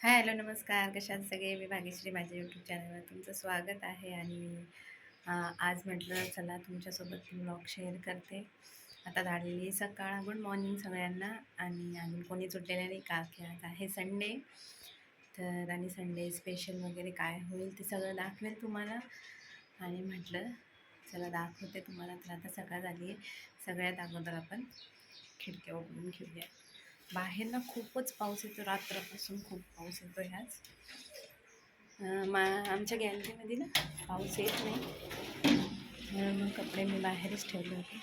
Hi hello नमस्कार. कशात सगळे? मी भाग्यश्री माझ्या यूट्यूब चॅनलवर तुमचं स्वागत आहे आणि आज म्हटलं चला तुमच्यासोबत ब्लॉग शेअर करते. आता झालेली सकाळ. गुड मॉर्निंग सगळ्यांना. आणि अजून कोणी सुटलेलं नाही. का की आता आहे संडे तर आणि संडे स्पेशल वगैरे काय होईल ते सगळं दाखवेल तुम्हाला. आणि म्हटलं चला दाखवते तुम्हाला. तर आता सकाळ झाली आहे. सगळ्यात अगोदर आपण खिडक्या उघडून घेऊया. बाहेर ना खूपच पाऊस येतो रात्रपासून खूप पाऊस येतो ह्याच मा आमच्या गॅलरीमध्ये ना पाऊस येत नाही. म्हणून मग कपडे मी बाहेरच ठेवले होते.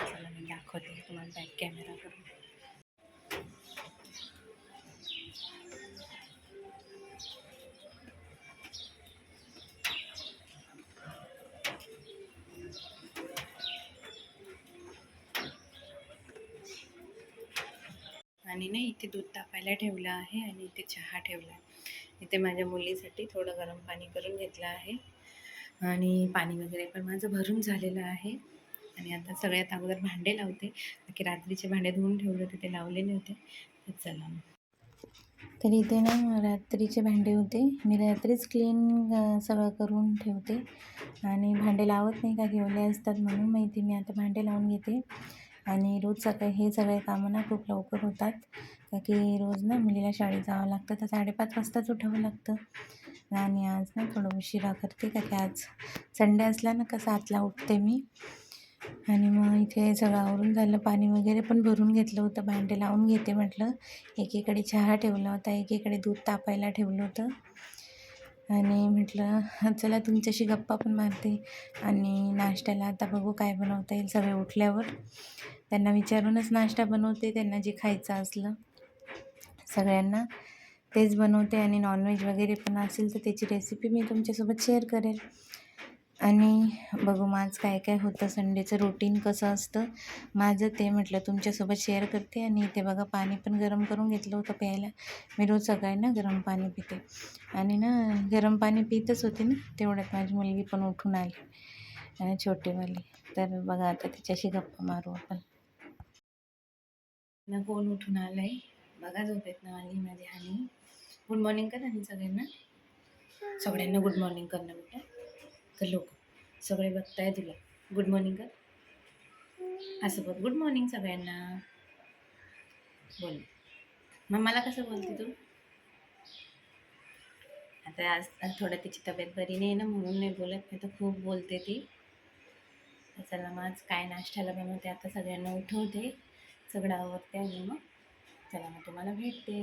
चला मी दाखवते तुम्हाला बॅक कॅमेरा करून आणि ना इथे दूध तापायला ठेवलं आहे आणि इथे चहा ठेवला आहे. इथे माझ्या मुलीसाठी थोडं गरम पाणी करून घेतलं आहे. आणि पाणी वगैरे पण माझं भरून झालेलं आहे. आणि आता सगळ्यात अगोदर भांडे लावते. बाकी रात्रीचे भांडे धुवून ठेवले होते ते लावलेले होते तर चला तर इथे ना रात्रीचे भांडे होते. मी रात्रीच क्लीन सगळं करून ठेवते. आणि भांडे लावत नाही का घेवले असतात म्हणून माहिती मी आता भांडे लावून घेते. आणि रोज सकाळी हे सगळे कामं ना खूप लवकर होतात. का की रोज ना मुलीला शाळेत जावं लागतं तर साडेपाच वाजताच उठावं लागतं. आणि आज ना थोडं उशिरा करते का की आज संडे असला ना का सातला उठते मी. आणि मग इथे सगळं आवरून झालं पाणी वगैरे पण भरून घेतलं होतं भांडे लावून घेते म्हटलं. एकीकडे चहा ठेवला होता एकीकडे दूध तापायला ठेवलं होतं. आणि म्हटलं चला तुमच्याशी गप्पा पण मारते आणि नाश्त्याला आता बघू काय बनवता येईल सगळे उठल्यावर. त्यांना विचारूनच नाश्ता बनवते त्यांना जे खायचं असलं सगळ्यांना तेच बनवते आणि नॉनव्हेज वगैरे पण असेल तर त्याची रेसिपी मी तुमच्यासोबत शेअर करेल. आणि बघू मग आज काय काय होतं. संडेचं रुटीन कसं असतं? माझं ते म्हटलं तुमच्यासोबत शेअर करते आणि इथे बघा पाणी पण गरम करून घेतलं होतं प्यायला. मी रोज सकाळी ना गरम पाणी पिते. आणि ना गरम पाणी पितच होते ना तेवढ्यात माझी मुलगी पण उठून आली. छोटीवाली. तर बघा आता तिच्याशी गप्पा मारू आपण. ना कोण उठून आलंय? बघा झोपेत ना आली माझी हानी. गुड मॉर्निंग कर आणि सगळ्यांना. सगळ्यांना गुड मॉर्निंग करणं बेटा. तर लोक सगळे बघताय तुला. गुड मॉर्निंग कर असं बघ. गुड मॉर्निंग सगळ्यांना. बोल. मग मला कसं बोलते तू? आता आज थोडं तिची तब्येत बरी नाही ना म्हणून नाही बोलत. नाही तर खूप बोलते ती. चला मग आज काय नाश्त्याला बनवते आता सगळ्यांना उठवते. सगळं आवडते आणि मग चला मग तुम्हाला भेटते.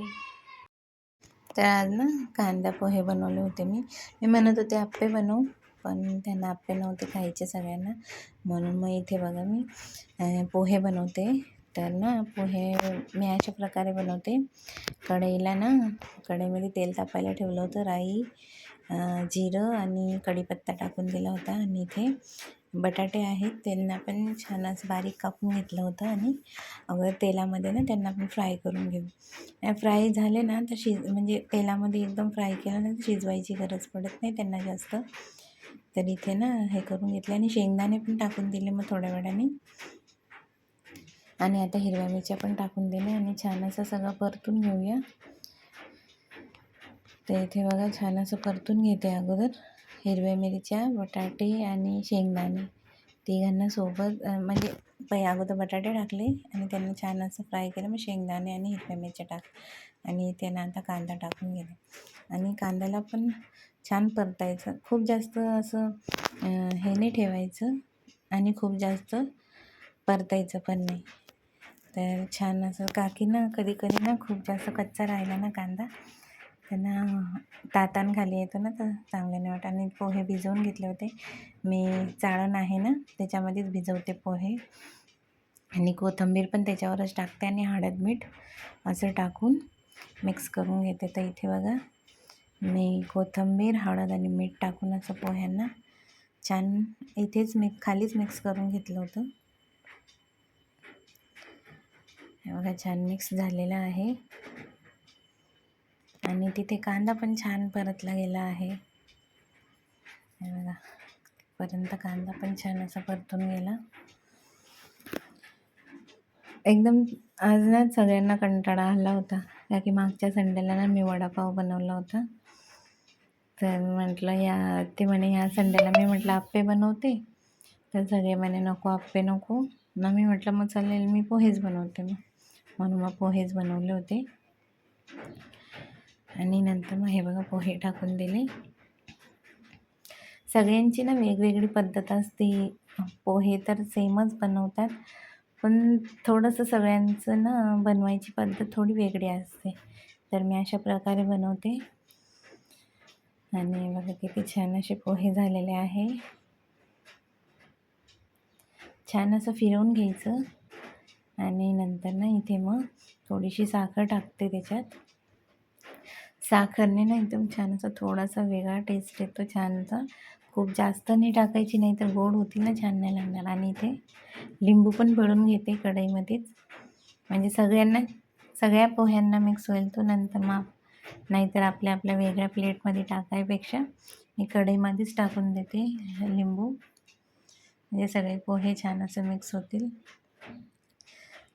तर आज ना कांदा पोहे बनवले होते मी. मी म्हणत होते आप्पे बनवू. पण त्यांना आप्पे नव्हते खायचे सगळ्यांना. म्हणून मग इथे बघा मी पोहे बनवते. तर ना पोहे मी अशा प्रकारे बनवते. कढईला ना कढईमध्ये तेल तापायला ठेवलं होतं राई जिरं आणि कढीपत्ता टाकून दिला होता. आणि इथे बटाटे आहेत त्यांना पण छान असं बारीक कापून घेतलं होतं. आणि अगोदर तेलामध्ये ना त्यांना पण फ्राय करून घेऊ. फ्राय झाले ना तर शिज म्हणजे तेलामध्ये एकदम फ्राय केलं ना तर शिजवायची गरज पडत नाही त्यांना जास्त. तर इथे ना हे करून घेतले आणि शेंगदाणे पण टाकून दिले मग थोड्या वेळाने. आणि आता हिरव्या मिरच्या पण टाकून दिल्या आणि छान असं सगळं परतून घेऊया. तर इथे बघा छान असं परतून घेते अगोदर हिरव्या मिरच्या बटाटे आणि शेंगदाणे. तिघांना सोबत म्हणजे पै अगोदर बटाटे टाकले आणि त्यांना छान असं फ्राय केलं. मग शेंगदाणे आणि हिरव्या मिरच्या टाक आणि त्यांना आता कांदा टाकून गेले आणि कांद्याला पण छान परतायचं. खूप जास्त असं हे नाही ठेवायचं आणि खूप जास्त परतायचं पण नाही. तर छान असं काकी ना कधी कधी ना खूप जास्त कच्चा राहिला ना कांदा. त्यांना तातान खाली येतो ना तर चांगले नाही वाटत. आणि पोहे भिजवून घेतले होते. मी चाळण आहे ना त्याच्यामध्येच भिजवते पोहे. आणि कोथिंबीर पण त्याच्यावरच टाकते आणि हळद मीठ असं टाकून मिक्स करून घेते. तर इथे बघा मी कोथिंबीर हळद आणि मीठ टाकून असं पोह्यांना छान इथेच मी खालीच मिक्स करून घेतलं होतं. हे बघा छान मिक्स झालेला आहे. आणि तिथे कांदा पण छान परतला गेला आहे. बघा पर्यंत कांदा पण छान असा परतून गेला. एकदम आज ना सगळ्यांना कंटाळा आला होता का की मागच्या संडेला ना मी वडापाव बनवला होता. तर म्हटलं या ते म्हणे ह्या संडेला मी म्हटलं आप्पे बनवते. तर सगळे म्हणे नको आप्पे नको. ना मी म्हटलं मग चालेल मी पोहेच बनवते मग. म्हणून मग पोहेच बनवले होते. आणि नंतर मग हे बघा पोहे टाकून दिले. सगळ्यांची ना वेगवेगळी पद्धत असते. पोहे तर सेमच बनवतात पण थोडंसं सगळ्यांचं ना बनवायची पद्धत थोडी वेगळी असते. तर मी अशा प्रकारे बनवते. आणि बघा किती छान असे पोहे झालेले आहे. छान असं फिरवून घ्यायचं. आणि नंतर ना इथे मग थोडीशी साखर टाकते त्याच्यात. साखरने ना एकदम छान असा थोडासा वेगळा टेस्ट येतो छानसा खूप जास्त नाही टाकायची नाही तर गोड होती ना छान नाही लागणार. आणि इथे लिंबू पण पळून घेते कढईमध्येच. म्हणजे सगळ्यांना सगळ्या पोह्यांना मिक्स होईल तो नंतर मग नाहीतर आपल्या आपल्या वेगळ्या प्लेटमध्ये टाकायपेक्षा मी कढईमध्येच टाकून देते लिंबू. म्हणजे सगळे पोहे छान असं मिक्स होतील.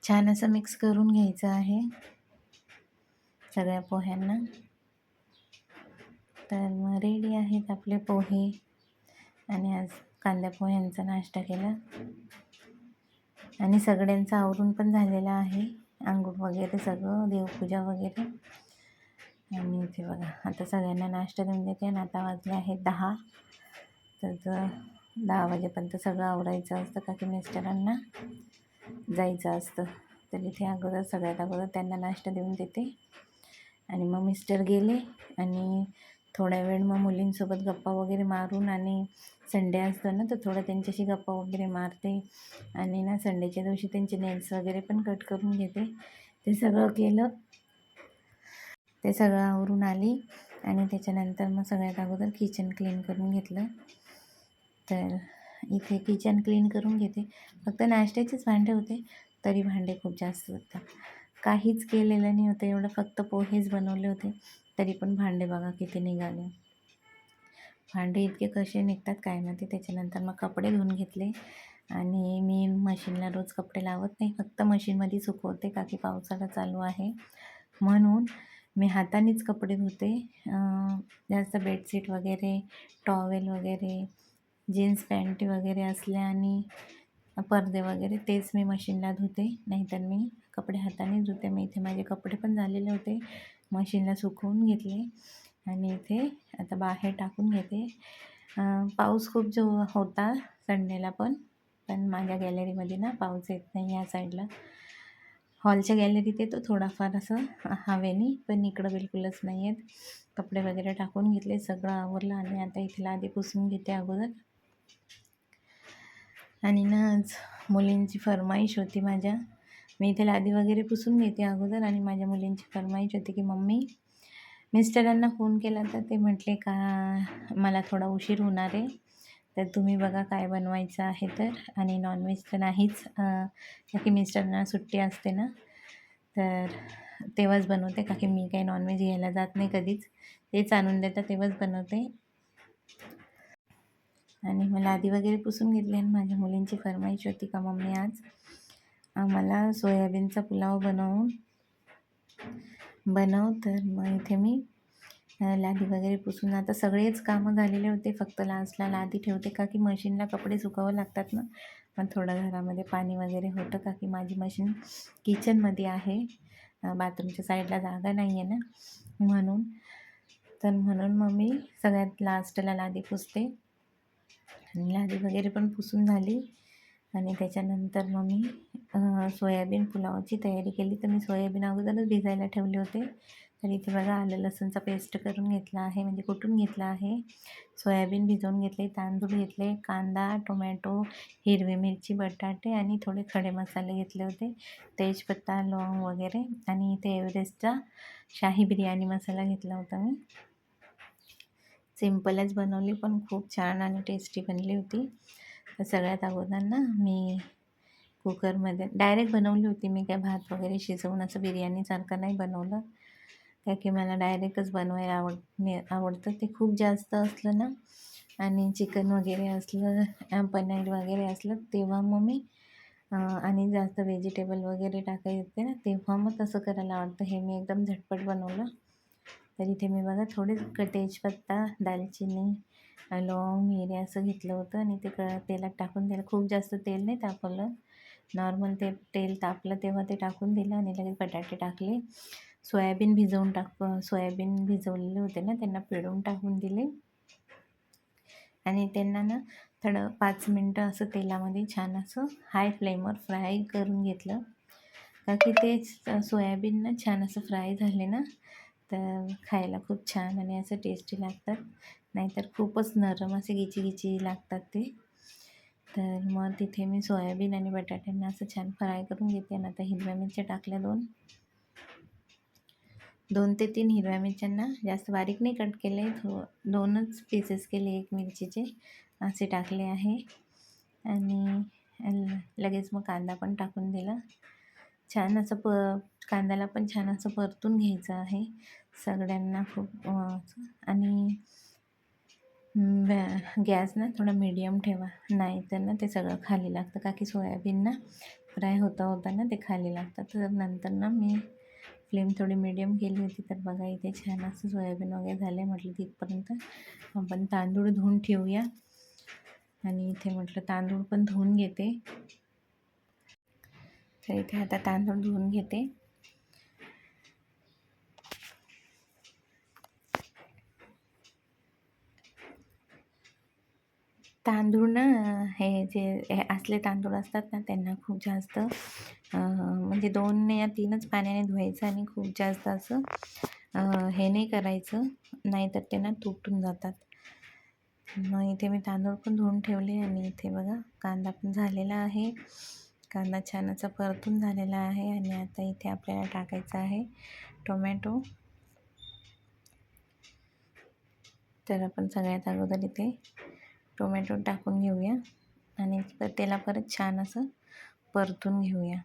छान असं मिक्स करून घ्यायचं आहे सगळ्या पोह्यांना. तर मग रेडी आहेत आपले पोहे. आणि आज कांदा पोह्यांचा नाश्ता केला. आणि सगळ्यांचं आवरून पण झालेलं आहे. आंघोळ वगैरे सगळं देवपूजा वगैरे. आणि इथे बघा आता सगळ्यांना नाश्ता देऊन देते आणि आता वाजले आहेत दहा. तर दहा वाजेपर्यंत सगळं आवरायचं असतं का की मिस्टरांना जायचं असतं तर इथे अगोदर सगळ्यात अगोदर त्यांना नाश्ता देऊन देते. आणि मग मिस्टर गेले आणि थोड्या वेळ मग मुलींसोबत गप्पा वगैरे मारून आणि संडे असतो ना तर थोडं त्यांच्याशी गप्पा वगैरे मारते आणि ना संडेच्या दिवशी त्यांचे नेल्स वगैरे पण कट करून घेते. ते सगळं केलं. ते सगळं आवरून आली आणि त्याच्यानंतर मग सगळ्यात अगोदर किचन क्लीन करून घेतलं. तर इथे किचन क्लीन करून घेते. फक्त नाश्त्याचेच भांडे होते तरी भांडे खूप जास्त होतात. काहीच केलेलं नाही होतं एवढं फक्त पोहेच बनवले होते तरी पण भांडे बघा किती निघाले. भांडे इतके कसे निघतात काय माहिती? त्याच्यानंतर मग कपडे धुवून घेतले आणि मी मशीनला रोज कपडे लावत नाही. फक्त मशीनमध्ये सुकवते का की पावसाळा चालू आहे. म्हणून मी हातानेच कपडे धुते. जास्त बेडशीट वगैरे टॉवेल वगैरे जीन्स पॅन्ट वगैरे असल्या आणि पडदे वगैरे तेच मी मशीनला धुते. नाहीतर मी कपडे हाताने धुते. मी इथे माझे कपडे पण झालेले होते. मशीनला सुकवून घेतले आणि इथे आता बाहेर टाकून घेते. पाऊस खूप जो होता संडेला पण पण माझ्या गॅलरीमध्ये ना पाऊस येत नाही या साईडला हॉलच्या गॅलरीत येतो. थोडाफार असं हवेनी पण इकडं बिलकुलच नाही आहेत कपडे वगैरे टाकून घेतले सगळं आवरलं आणि आता इथे लादी पुसून घेते अगोदर. आणि ना आज मुलींची फरमाईश होती माझ्या. मी इथे लादी वगैरे पुसून घेते अगोदर आणि माझ्या मुलींची फरमाईश होती की मम्मी मिस्टरांना फोन केला तर ते म्हटले का मला थोडा उशीर होणार आहे. तर तुम्ही बघा काय बनवायचं आहे तर. आणि नॉनव्हेज तर नाहीच. का की मिस्टरांना सुट्टी असते ना. तर तेव्हाच बनवते. का की मी काही नॉनव्हेज घ्यायला जात नाही कधीच. तेच आणून देतात तेव्हाच बनवते. आणि मला आधी वगैरे पुसून घेतले आणि माझ्या मुलींची फरमाईश होती का मम्मी आज. आम्हाला सोयाबीनचा पुलाव बनवून बनव तर मग इथे मी लादी वगैरे पुसून. आता सगळेच कामं झालेले होते. फक्त लास्टला लादी ठेवते का की मशीनला कपडे सुकावं लागतात ना? पण थोडं घरामध्ये पाणी वगैरे होतं का की माझी मशीन किचनमध्ये आहे. बाथरूमच्या साईडला जागा नाही आहे ना? म्हणून. तर म्हणून मग मी सगळ्यात लास्टला लादी पुसते. आणि लादी वगैरे पण पुसून झाली. आणि त्याच्यानंतर मग मी सोयाबीन पुलावाची तयारी केली. तर मी सोयाबीन अगोदरच भिजायला ठेवले होते. तर इथे बघा आलं लसूणचा पेस्ट करून घेतला आहे म्हणजे कुटून घेतला आहे. सोयाबीन भिजवून घेतले तांदूळ घेतले कांदा टोमॅटो हिरवी मिरची बटाटे आणि थोडे खडे मसाले घेतले होते. तेजपत्ता लवंग वगैरे आणि इथे एव्हरेस्टचा शाही बिर्याणी मसाला घेतला होता मी. सिम्पलच बनवली पण खूप छान आणि टेस्टी बनली होती. तर सगळ्यात अगोदर ना मी कुकरमध्ये डायरेक्ट बनवली होती मी काय भात वगैरे शिजवून असं बिर्याणीसारखं नाही बनवलं. काय की मला डायरेक्टच बनवायला आवड आवडतं. ते खूप जास्त असलं ना आणि चिकन वगैरे असलं पनीर वगैरे असलं तेव्हा मग मी आणि जास्त व्हेजिटेबल वगैरे टाकायचे येते ना तेव्हा मग तसं करायला आवडतं. हे मी एकदम झटपट बनवलं. तर इथे मी बघा थोडेच तेजपत्ता दालचिनी लवंग मिरे असं घेतलं होतं आणि ते क तेलात टाकून त्याला खूप जास्त तेल नाही तापवलं. नॉर्मल ते तेल तापलं तेव्हा ते टाकून दिलं आणि लगेच बटाटे टाकले. सोयाबीन भिजवून टाक सोयाबीन भिजवलेले होते ना त्यांना पिळून टाकून दिले. आणि त्यांना ना थोडं पाच मिनटं असं तेलामध्ये छान असं हाय फ्लेमवर फ्राय करून घेतलं. का की ते सोयाबीन ना छान असं फ्राय झाले ना तर खायला खूप छान आणि असं टेस्टी लागतात. नाहीतर खूपच नरम असे गिची गिची लागतात ते. तर मग तिथे मी सोयाबीन आणि बटाट्यांना असं छान फ्राय करून घेते. आणि आता हिरव्या मिरच्या टाकल्या दोन. दोन ते तीन हिरव्या मिरच्यांना जास्त बारीक नाही कट केले. थो दोनच पीसेस केले एक मिरचीचे. असे टाकले आहे. आणि लगेच मग कांदा पण टाकून दिला. छान असं प कांद्याला पण छान असं परतून घ्यायचं आहे. सगळ्यांना खूप आणि बॅ- गॅस ना थोडा मीडियम ठेवा. नाही तर ना ते सगळं खाली लागतं. का की सोयाबीन ना फ्राय होता होता ना ते खाली लागतं. तर नंतर ना मी फ्लेम थोडी मीडियम केली होती तर बघा इथे छान असं सोयाबीन वगैरे झाले म्हटलं तिथपर्यंत. आपण तांदूळ धुवून ठेवूया. आणि इथे म्हटलं तांदूळ पण धुवून घेते. तर इथे आता तांदूळ धुवून घेते. तांदूळ ना हे जे हे असले तांदूळ असतात ना त्यांना खूप जास्त म्हणजे दोन या तीनच पाण्याने धुवायचं आणि खूप जास्त असं हे नाही करायचं. नाहीतर ते ना तुटून जातात. मग इथे मी तांदूळ पण धुवून ठेवले आणि इथे बघा कांदा पण झालेला आहे. कांदा छान असा परतून झालेला आहे आणि आता इथे आपल्याला टाकायचं आहे टोमॅटो. तर आपण सगळ्यात अगोदर इथे टोमॅटो टाकून घेऊया आणि त्याला परत छान असं परतून घेऊया.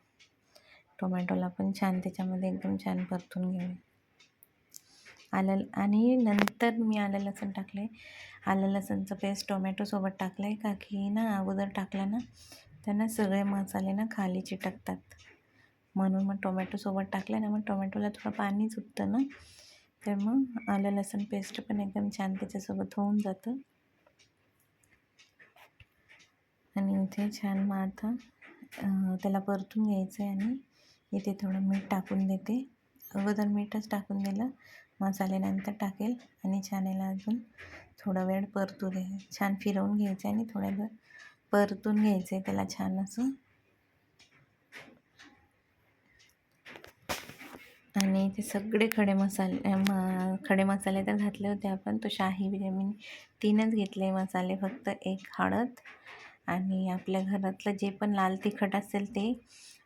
टोमॅटोला पण छान त्याच्यामध्ये एकदम छान परतून घेऊ आलं आणि नंतर मी आलं लसूण टाकलं आहे आलं लसूणचं पेस्ट टोमॅटोसोबत टाकलं आहे का की ना अगोदर टाकलं ना त्यांना सगळे मसाले ना खाली चिटकतात. म्हणून मग टोमॅटोसोबत टाकलं ना मग टोमॅटोला थोडं पाणी सुटतं ना तर मग आलं लसूण पेस्ट पण एकदम छान त्याच्यासोबत होऊन जातं. आणि इथे छान मग आता त्याला परतून घ्यायचं आहे आणि इथे थोडं मीठ टाकून देते. अगोदर मीठच टाकून दिलं. मसाले नंतर टाकेल आणि छान याला अजून थोडा वेळ परतू दे. छान फिरवून घ्यायचं आणि थोड्या वेळ परतून घ्यायचं आहे त्याला छान असं. आणि ते सगळे खडे मसाले म खडे मसाले तर घातले होते आपण. तो शाही बिर्याणी तीनच घेतले मसाले फक्त एक हळद आणि आपल्या घरातलं जे पण लाल तिखट असेल ते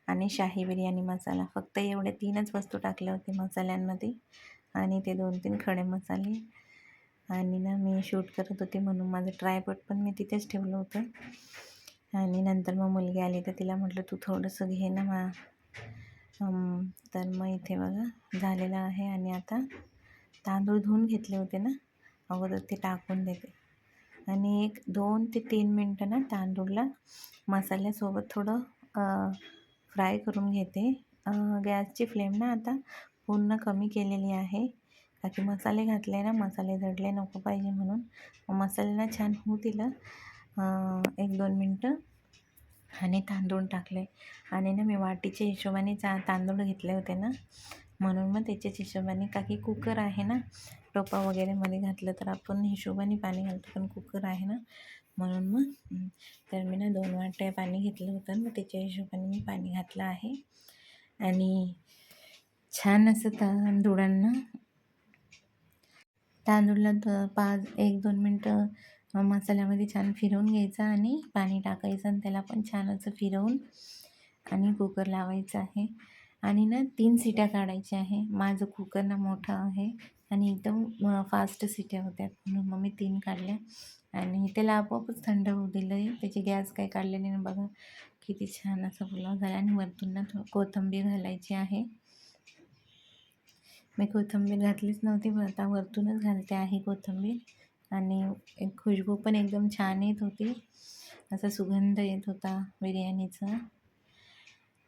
आणि शाही बिर्याणी मसाला. फक्त एवढे तीनच वस्तू टाकल्या होते मसाल्यांमध्ये. आणि ते दोन तीन खडे मसाले. आणि ना मी शूट करत होते म्हणून माझं ट्रायपट पण मी तिथेच ठेवलं होतं. आणि नंतर मग मुलगी आली तर तिला म्हटलं तू थोडंसं घे ना मा तर मग इथे बघा झालेलं आहे. आणि आता तांदूळ धुवून घेतले होते ना अगोदर ते टाकून देते. आणि एक दोन ते तीन मिनटं ना तांदूळला मसाल्यासोबत थोडं फ्राय करून घेते. गॅसची फ्लेम ना आता पूर्ण कमी केलेली आहे. का की मसाले घातले ना मसाले जडले नको पाहिजे म्हणून. मग मसाल्यांना छान होऊ दिलं. एक दोन मिनटं. आणि तांदूळ टाकले. आणि ना मी वाटीच्या हिशोबाने चा तांदूळ घेतले होते ना. म्हणून मग त्याच्याच हिशोबाने का की कुकर आहे ना टोपा वगैरेमध्ये घातलं तर आपण हिशोबाने पाणी घालतो पण कुकर आहे ना. म्हणून मग तर मी ना दोन वाट्या पाणी घेतलं होतं. मग त्याच्या हिशोबाने मी पाणी घातलं आहे. आणि छान असं तांदूळांना तांदूळला तर पाच एक दोन मिनटं मसाल्यामध्ये छान फिरवून घ्यायचं आणि पाणी टाकायचं आणि त्याला पण छान असं फिरवून आणि कुकर लावायचं आहे. आणि ना तीन सिट्या काढायच्या आहे. माझं कुकर ना मोठं आहे. आणि एकदम फास्ट सिट्या होत्या. म्हणून मग मी तीन काढल्या. आणि त्याला आपोआपच थंड होऊ दिलं आहे त्याची गॅस काय काढलेली नाही. बघा किती छान असा पुलाव झाला. आणि वरतून ना थोडं कोथिंबीर घालायची आहे. मी कोथिंबीर घातलीच नव्हती पण आता वरतूनच घालते आहे कोथिंबीर. आणि एक खुशबू पण एकदम छान येत होती. असा सुगंध येत होता बिर्याणीचा.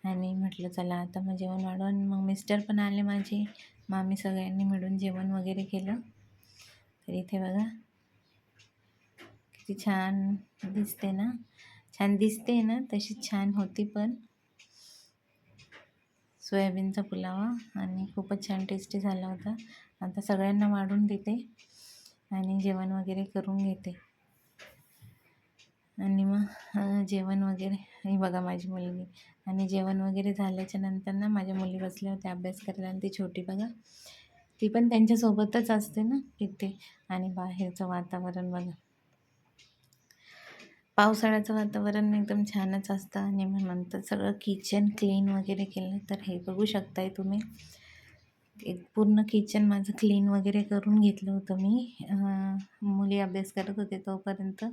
आणि म्हटलं चला आता मग जेवण वाढवून मग मिस्टर पण आले माझे. मग आम्ही सगळ्यांनी मिळून जेवण वगैरे केलं. तर इथे बघा किती छान दिसते ना? छान दिसते ना? तशी छान होती पण. सोयाबीनचा पुलावा आणि खूपच छान टेस्टी झाला होता. आता सगळ्यांना वाढून देते आणि जेवण वगैरे करून घेते. आणि मग जेवण वगैरे ही बघा माझी मुलगी. आणि जेवण वगैरे झाल्याच्यानंतर ना माझ्या मुली बसल्या होत्या अभ्यास करायला आणि ती छोटी बघा. ती पण त्यांच्यासोबतच असते ना इथे. आणि बाहेरचं वातावरण बघा. पावसाळ्याचं वातावरण एकदम छानच असतं. आणि मग नंतर सगळं किचन क्लीन वगैरे केलं तर हे बघू शकताय तुम्ही. एक पूर्ण किचन माझं क्लीन वगैरे करून घेतलं होतं मी. मुली अभ्यास करत होते तोपर्यंत.